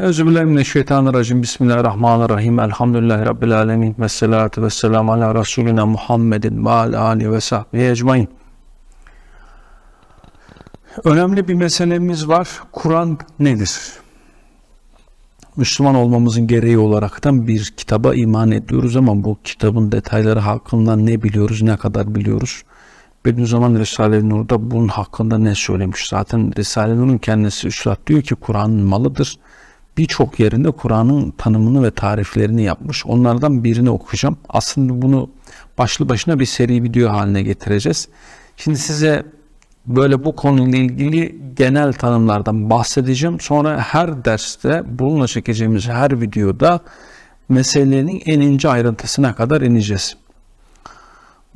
Euzubillahimineşşeytanirracim. Bismillahirrahmanirrahim. Elhamdülillahi Rabbil alemin. Ve salatu ve selamu ala Resulina Muhammedin ve ala alihi ve sahbihi ecmain. Önemli bir meselemiz var. Kur'an nedir? Müslüman olmamızın gereği olaraktan bir kitaba iman ediyoruz ama bu kitabın detayları hakkında ne biliyoruz, ne kadar biliyoruz? Bediüzzaman Risale-i Nur'da bunun hakkında ne söylemiş? Zaten Risale-i Nur'un kendisi Üstad diyor ki Kur'an'ın malıdır. Birçok yerinde Kur'an'ın tanımını ve tariflerini yapmış. Onlardan birini okuyacağım. Aslında bunu başlı başına bir seri video haline getireceğiz. Şimdi size böyle bu konuyla ilgili genel tanımlardan bahsedeceğim. Sonra her derste bununla çekeceğimiz her videoda meselenin en ince ayrıntısına kadar ineceğiz.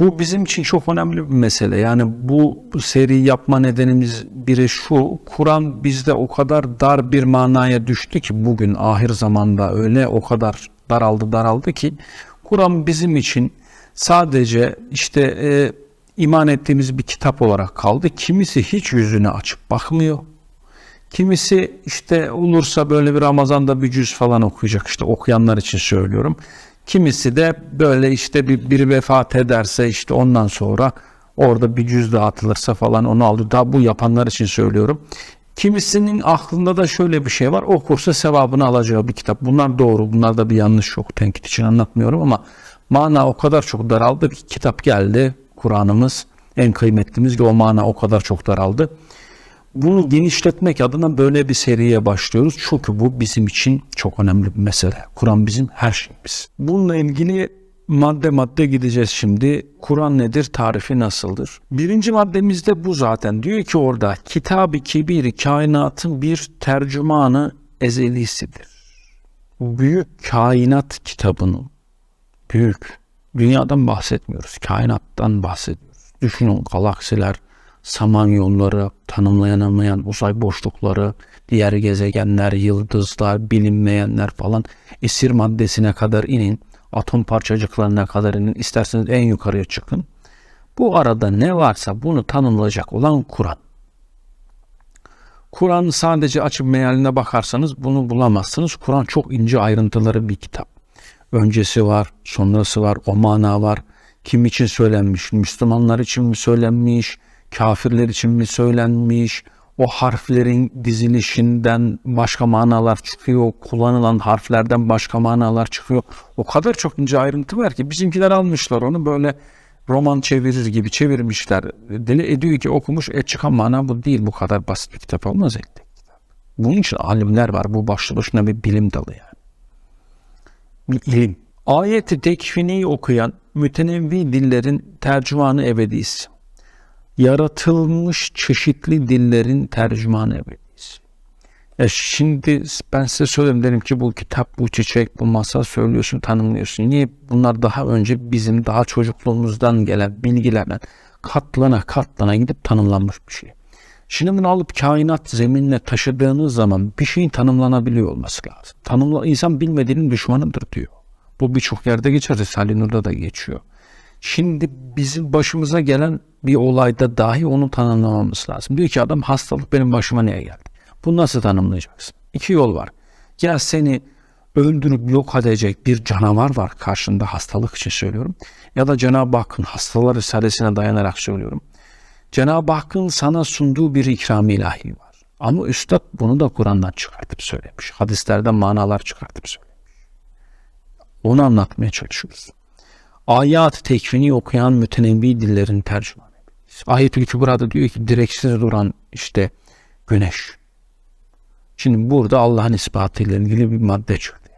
Bu bizim için çok önemli bir mesele. Yani bu seri yapma nedenimiz biri şu. Kur'an bizde o kadar dar bir manaya düştü ki bugün ahir zamanda öyle o kadar daraldı daraldı ki Kur'an bizim için sadece işte e, iman ettiğimiz bir kitap olarak kaldı. Kimisi hiç yüzünü açıp bakmıyor. Kimisi işte olursa böyle bir Ramazan'da bir cüz falan okuyacak işte okuyanlar için söylüyorum. Kimisi de böyle işte bir, biri vefat ederse işte ondan sonra orada bir cüz dağıtılırsa falan onu alır. Daha bu yapanlar için söylüyorum. Kimisinin aklında da şöyle bir şey var. Okursa sevabını alacağı bir kitap. Bunlar doğru. Bunlarda bir yanlış yok. Tenkit için anlatmıyorum ama mana o kadar çok daraldı. Bir kitap geldi. Kur'an'ımız en kıymetlimiz o mana o kadar çok daraldı. Bunu genişletmek adına böyle bir seriye başlıyoruz. Çünkü bu bizim için çok önemli bir mesele. Kur'an bizim her şeyimiz. Bununla ilgili madde madde gideceğiz şimdi. Kur'an nedir? Tarifi nasıldır? Birinci maddemizde bu zaten. Diyor ki orada Kitab-ı Kibir kainatın bir tercümanı ezelisidir. Büyük kainat kitabının büyük dünyadan bahsetmiyoruz. Kainattan bahsediyoruz. Düşünün galaksiler, samanyolları, tanımlayanamayan uzay boşlukları, diğer gezegenler, yıldızlar, bilinmeyenler falan esir maddesine kadar inin, atom parçacıklarına kadar inin, isterseniz en yukarıya çıkın. Bu arada ne varsa bunu tanımlayacak olan Kur'an. Kur'an sadece açıp mealine bakarsanız bunu bulamazsınız. Kur'an çok ince ayrıntıları bir kitap. Öncesi var, sonrası var, o mana var. Kim için söylenmiş? Müslümanlar için mi söylenmiş? Kafirler için mi söylenmiş, o harflerin dizilişinden başka manalar çıkıyor, kullanılan harflerden başka manalar çıkıyor. O kadar çok ince ayrıntı var ki bizimkiler almışlar onu böyle roman çevirir gibi çevirmişler. Deli ediyor ki okumuş, e çıkan mana bu değil, bu kadar basit bir kitap olmaz elde. Bunun için alimler var, bu başlı başına bir bilim dalı yani. Bir ilim. Ayeti tekfini okuyan mütenevvi dillerin tercümanı ebedisi yaratılmış çeşitli dillerin tercümanı ebedisi. Ya şimdi ben size söyleyeyim derim ki bu kitap, bu çiçek, bu masa söylüyorsun, tanımlıyorsun. Niye? Bunlar daha önce bizim daha çocukluğumuzdan gelen bilgilerle katlana katlana gidip tanımlanmış bir şey. Şimdi bunu alıp kainat zeminine taşıdığınız zaman bir şeyin tanımlanabiliyor olması lazım. Tanımla, insan bilmediğinin düşmanıdır diyor. Bu birçok yerde geçer. Risale-i Nur'da da geçiyor. Şimdi bizim başımıza gelen bir olayda dahi onu tanımlamamız lazım. Diyor ki adam hastalık benim başıma niye geldi? Bunu nasıl tanımlayacaksın? İki yol var. Ya seni öldürüp yok edecek bir canavar var karşında hastalık için söylüyorum. Ya da Cenab-ı Hakk'ın hastalar risalesine dayanarak söylüyorum. Cenab-ı Hakk'ın sana sunduğu bir ikram ilahi var. Ama Üstad bunu da Kur'an'dan çıkartıp söylemiş. Hadislerden manalar çıkartıp söylemiş. Onu anlatmaya çalışıyoruz ayat tekvini okuyan mütenebbi dillerin tercümanı. Ayet-ül Kübra'da diyor ki direksiz duran işte güneş. Şimdi burada Allah'ın ispatıyla ilgili bir madde çıktı.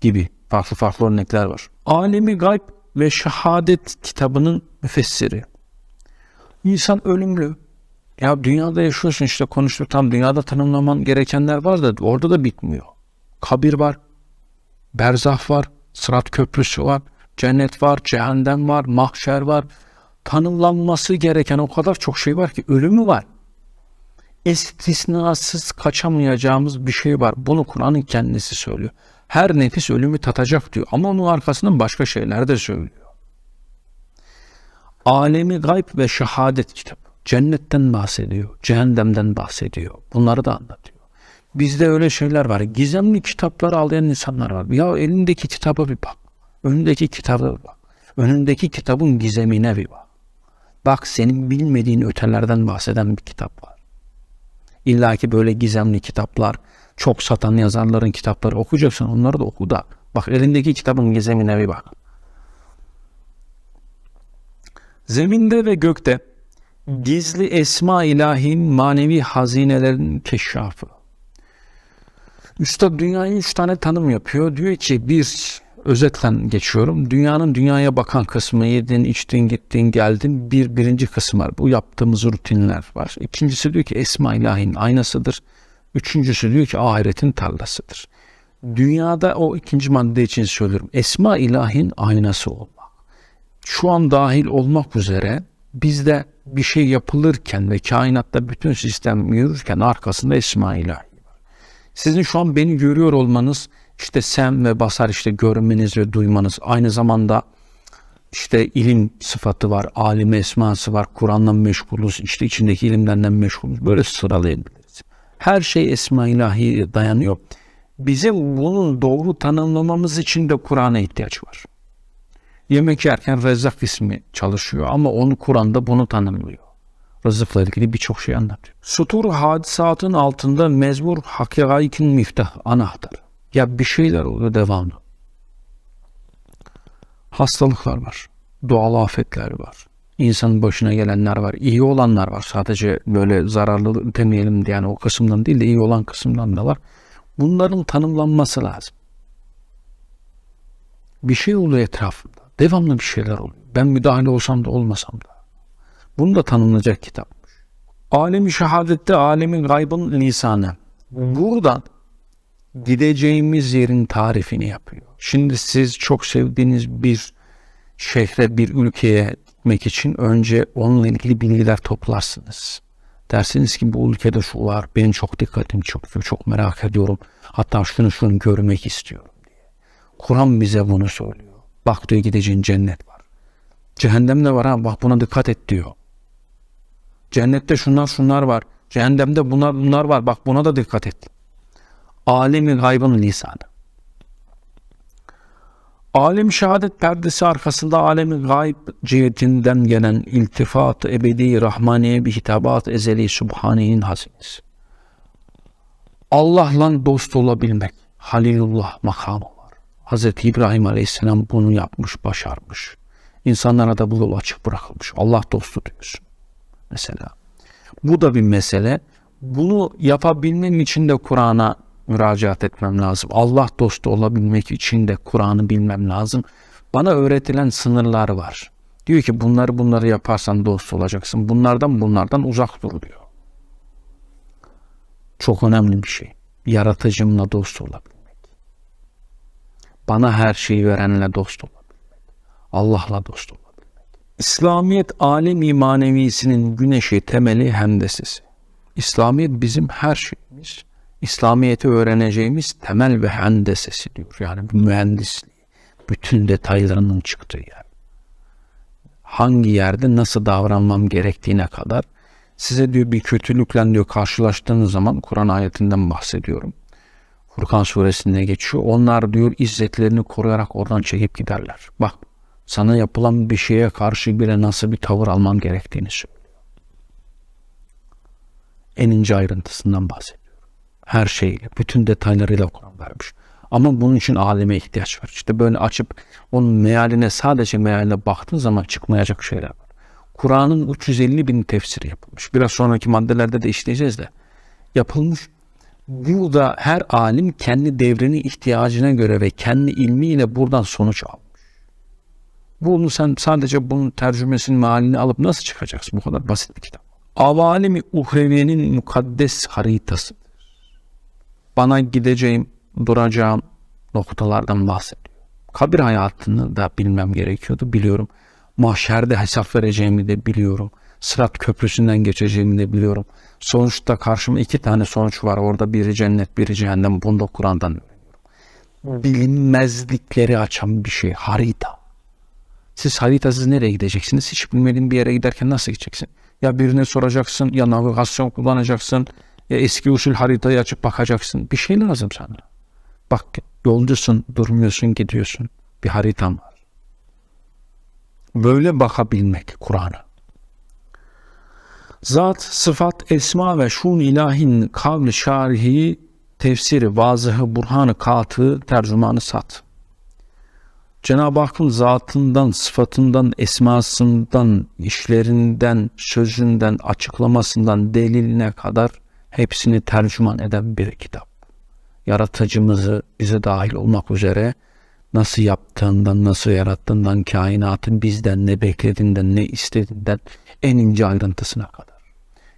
Gibi farklı farklı örnekler var. Alemi Gayb ve Şehadet kitabının müfessiri. İnsan ölümlü. Ya dünyada yaşıyorsun işte konuştuk tam dünyada tanımlaman gerekenler var da orada da bitmiyor. Kabir var, berzah var, sırat köprüsü var, Cennet var, cehennem var, mahşer var. Tanımlanması gereken o kadar çok şey var ki ölümü var. İstisnasız kaçamayacağımız bir şey var. Bunu Kur'an'ın kendisi söylüyor. Her nefis ölümü tatacak diyor. Ama onun arkasından başka şeyler de söylüyor. Alemi gayb ve şehadet kitabı. Cennetten bahsediyor, cehennemden bahsediyor. Bunları da anlatıyor. Bizde öyle şeyler var. Gizemli kitapları ağlayan insanlar var. Ya elindeki kitaba bir bak. Önündeki kitaba bir bak. Önündeki kitabın gizemine bir bak. Bak senin bilmediğin ötelerden bahseden bir kitap var. İlla ki böyle gizemli kitaplar, çok satan yazarların kitapları okuyacaksın. Onları da oku da. Bak elindeki kitabın gizemine bir bak. Zeminde ve gökte gizli esma ilahin manevi hazinelerin keşşafı. Üstad dünyayı üç tane tanım yapıyor. Diyor ki bir özetle geçiyorum. Dünyanın dünyaya bakan kısmı yedin, içtin, gittin, geldin. Bir birinci kısım var. Bu yaptığımız rutinler var. İkincisi diyor ki esma ilahin aynasıdır. Üçüncüsü diyor ki ahiretin tarlasıdır. Dünyada o ikinci madde için söylüyorum. Esma ilahin aynası olmak. Şu an dahil olmak üzere bizde bir şey yapılırken ve kainatta bütün sistem yürürken arkasında esma ilahi var. Sizin şu an beni görüyor olmanız işte sem ve basar işte görmeniz ve duymanız aynı zamanda işte ilim sıfatı var, alim esması var, Kur'an'la meşgulüz, işte içindeki ilimlerden meşgulüz. Böyle sıralayabiliriz. Her şey esma ilahi dayanıyor. Bizim bunun doğru tanımlamamız için de Kur'an'a ihtiyaç var. Yemek yerken Rezzak ismi çalışıyor ama onu Kur'an'da bunu tanımlıyor. Rızıkla ilgili birçok şey anlatıyor. Sutur hadisatın altında mezmur hakikaikin miftah, anahtar. Ya bir şeyler oluyor devamlı. Hastalıklar var. Doğal afetler var. İnsanın başına gelenler var. iyi olanlar var. Sadece böyle zararlı demeyelim yani o kısımdan değil de iyi olan kısımdan da var. Bunların tanımlanması lazım. Bir şey oluyor etrafında. Devamlı bir şeyler oluyor. Ben müdahale olsam da olmasam da. Bunu da tanımlayacak kitapmış. Alemi şehadette alemin gaybın lisanı. Buradan gideceğimiz yerin tarifini yapıyor. Şimdi siz çok sevdiğiniz bir şehre, bir ülkeye gitmek için önce onunla ilgili bilgiler toplarsınız. Dersiniz ki bu ülkede şu var, benim çok dikkatim çekiyor, çok merak ediyorum. Hatta şunu şunu görmek istiyorum diye. Kur'an bize bunu söylüyor. Bak diyor gideceğin cennet var. Cehennem de var ha bak buna dikkat et diyor. Cennette şunlar şunlar var. Cehennemde bunlar bunlar var. Bak buna da dikkat et. Alemi gaybın lisanı. Alem şehadet perdesi arkasında alemi gayb cihetinden gelen iltifat ebedi rahmaniye bir hitabat ezeli subhanenin hazinesi. Allah'la dost olabilmek. Halilullah makamı var. Hz. İbrahim Aleyhisselam bunu yapmış, başarmış. İnsanlara da bu yol açık bırakılmış. Allah dostu diyorsun. Mesela. Bu da bir mesele. Bunu yapabilmem için de Kur'an'a müracaat etmem lazım. Allah dostu olabilmek için de Kur'an'ı bilmem lazım. Bana öğretilen sınırlar var. Diyor ki bunları bunları yaparsan dost olacaksın. Bunlardan bunlardan uzak dur diyor. Çok önemli bir şey. Yaratıcımla dost olabilmek. Bana her şeyi verenle dost olabilmek. Allah'la dost olabilmek. İslamiyet alemi manevisinin güneşi, temeli, hendesesi. İslamiyet bizim her şeyimiz. İslamiyet'i öğreneceğimiz temel ve hendesesi diyor. Yani mühendisliği. Bütün detaylarının çıktığı yer. Hangi yerde nasıl davranmam gerektiğine kadar size diyor bir kötülükle diyor karşılaştığınız zaman Kur'an ayetinden bahsediyorum. Furkan suresinde geçiyor. Onlar diyor izzetlerini koruyarak oradan çekip giderler. Bak sana yapılan bir şeye karşı bile nasıl bir tavır alman gerektiğini söylüyor. En ince ayrıntısından bahsediyor. Her şeyle, bütün detaylarıyla Kur'an vermiş. Ama bunun için aleme ihtiyaç var. İşte böyle açıp onun mealine sadece mealine baktığın zaman çıkmayacak şeyler var. Kur'an'ın 350 bin tefsiri yapılmış. Biraz sonraki maddelerde de işleyeceğiz de. Yapılmış. Burada her alim kendi devrini ihtiyacına göre ve kendi ilmiyle buradan sonuç almış. Bunu sen sadece bunun tercümesinin mealini alıp nasıl çıkacaksın? Bu kadar basit bir kitap. Avalimi uhreviyenin mukaddes haritası. Bana gideceğim, duracağım noktalardan bahsediyor. Kabir hayatını da bilmem gerekiyordu, biliyorum. Mahşerde hesap vereceğimi de biliyorum. Sırat köprüsünden geçeceğimi de biliyorum. Sonuçta karşıma iki tane sonuç var. Orada biri cennet, biri cehennem. Bunu da Kur'an'dan. Bilinmezlikleri açan bir şey. Harita. Siz haritasız nereye gideceksiniz? Hiç bilmediğin bir yere giderken nasıl gideceksin? Ya birine soracaksın, ya navigasyon kullanacaksın, Ya eski usul haritayı açıp bakacaksın. Bir şey lazım sana. Bak yolcusun, durmuyorsun, gidiyorsun. Bir haritan var. Böyle bakabilmek Kur'an'a. Zat, sıfat, esma ve şun ilahin kavli şarihi, tefsiri, vazıhı, burhanı, katı, tercümanı sat. Cenab-ı Hakk'ın zatından, sıfatından, esmasından, işlerinden, sözünden, açıklamasından, deliline kadar hepsini tercüman eden bir kitap. Yaratıcımızı bize dahil olmak üzere nasıl yaptığından, nasıl yarattığından, kainatın bizden ne beklediğinden, ne istediğinden en ince ayrıntısına kadar.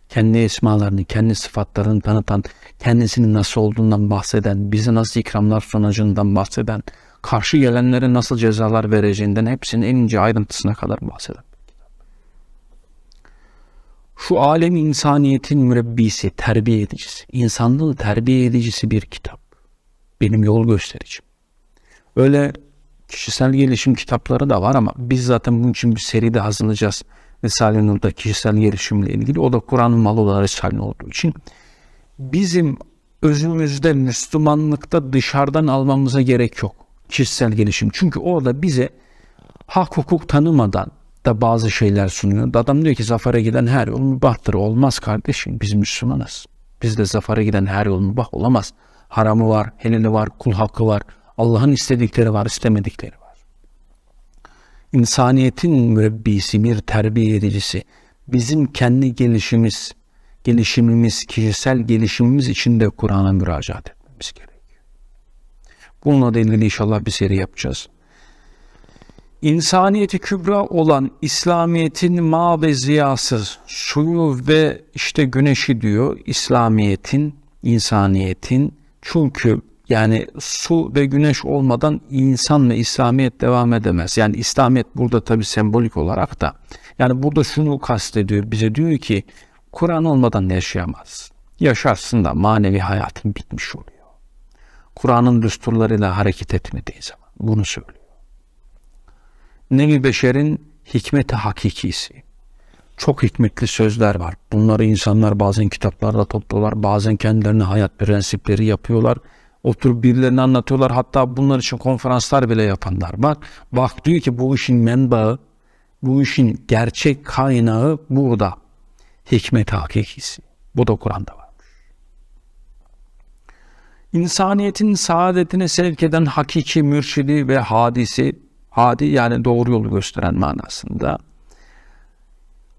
Kendi esmalarını, kendi sıfatlarını tanıtan, kendisinin nasıl olduğundan bahseden, bize nasıl ikramlar sunacağından bahseden, karşı gelenlere nasıl cezalar vereceğinden hepsinin en ince ayrıntısına kadar bahseden Şu alem insaniyetin mürebbisi, terbiye edicisi, insanlığın terbiye edicisi bir kitap. Benim yol göstericim. Öyle kişisel gelişim kitapları da var ama biz zaten bunun için bir seri de hazırlayacağız. Risale-i Nur'da kişisel gelişimle ilgili. O da Kur'an'ın malı olan Risale olduğu için. Bizim özümüzde Müslümanlıkta dışarıdan almamıza gerek yok. Kişisel gelişim. Çünkü orada bize hak hukuk tanımadan da bazı şeyler sunuyor. Adam diyor ki zafere giden her yol mübahtır. Olmaz kardeşim biz Müslümanız. Bizde zafere giden her yol mübah olamaz. Haramı var, helali var, kul hakkı var. Allah'ın istedikleri var, istemedikleri var. İnsaniyetin mürebbisi, bir terbiye edicisi. Bizim kendi gelişimiz, gelişimimiz, kişisel gelişimimiz için de Kur'an'a müracaat etmemiz gerekiyor. Bununla da inşallah bir seri yapacağız. İnsaniyeti kübra olan İslamiyet'in ma ve ziyası, suyu ve işte güneşi diyor. İslamiyet'in, insaniyetin çünkü yani su ve güneş olmadan insan ve İslamiyet devam edemez. Yani İslamiyet burada tabi sembolik olarak da yani burada şunu kastediyor bize diyor ki Kur'an olmadan yaşayamaz. Yaşarsın da manevi hayatın bitmiş oluyor. Kur'an'ın düsturlarıyla hareket etmediği zaman bunu söylüyor. Nevi Beşer'in hikmeti hakikisi. Çok hikmetli sözler var. Bunları insanlar bazen kitaplarda topluyorlar, bazen kendilerine hayat prensipleri yapıyorlar. Oturup birilerine anlatıyorlar. Hatta bunlar için konferanslar bile yapanlar var. Bak diyor ki bu işin menbaı, bu işin gerçek kaynağı burada. Hikmet hakikisi. Bu da Kur'an'da varmış. İnsaniyetin saadetine sevk eden hakiki mürşidi ve hadisi, hadi yani doğru yolu gösteren manasında.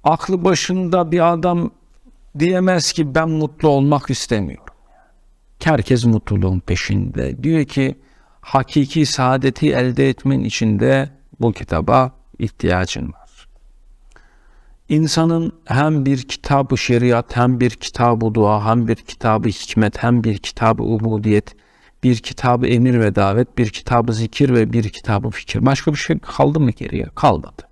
Aklı başında bir adam diyemez ki ben mutlu olmak istemiyorum. Herkes mutluluğun peşinde. Diyor ki hakiki saadeti elde etmen için de bu kitaba ihtiyacın var. İnsanın hem bir kitabı şeriat, hem bir kitabı dua, hem bir kitabı hikmet, hem bir kitabı ubudiyet, bir kitabı emir ve davet, bir kitabı zikir ve bir kitabı fikir. Başka bir şey kaldı mı geriye? Kalmadı.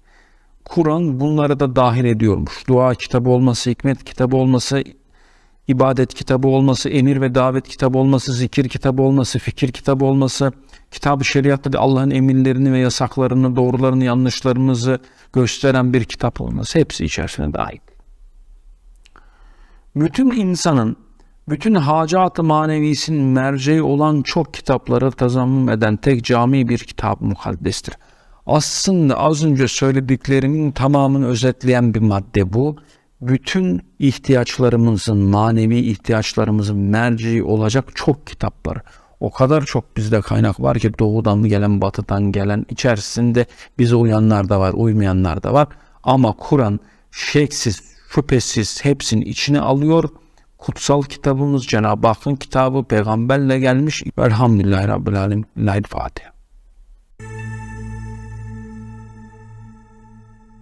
Kur'an bunları da dahil ediyormuş. Dua kitabı olması, hikmet kitabı olması, ibadet kitabı olması, emir ve davet kitabı olması, zikir kitabı olması, fikir kitabı olması, kitabı şeriatta da Allah'ın emirlerini ve yasaklarını, doğrularını, yanlışlarımızı gösteren bir kitap olması hepsi içerisine dahil. Bütün insanın, bütün hacat-ı manevisinin merceği olan çok kitapları tazammüm eden tek cami bir kitap mukaddestir. Aslında az önce söylediklerimin tamamını özetleyen bir madde bu bütün ihtiyaçlarımızın, manevi ihtiyaçlarımızın merci olacak çok kitaplar. O kadar çok bizde kaynak var ki doğudan gelen, batıdan gelen, içerisinde bize uyanlar da var, uymayanlar da var. Ama Kur'an şeksiz, şüphesiz hepsini içine alıyor. Kutsal kitabımız Cenab-ı Hakk'ın kitabı peygamberle gelmiş. Velhamdülillahi Rabbil Alemin. Fatiha.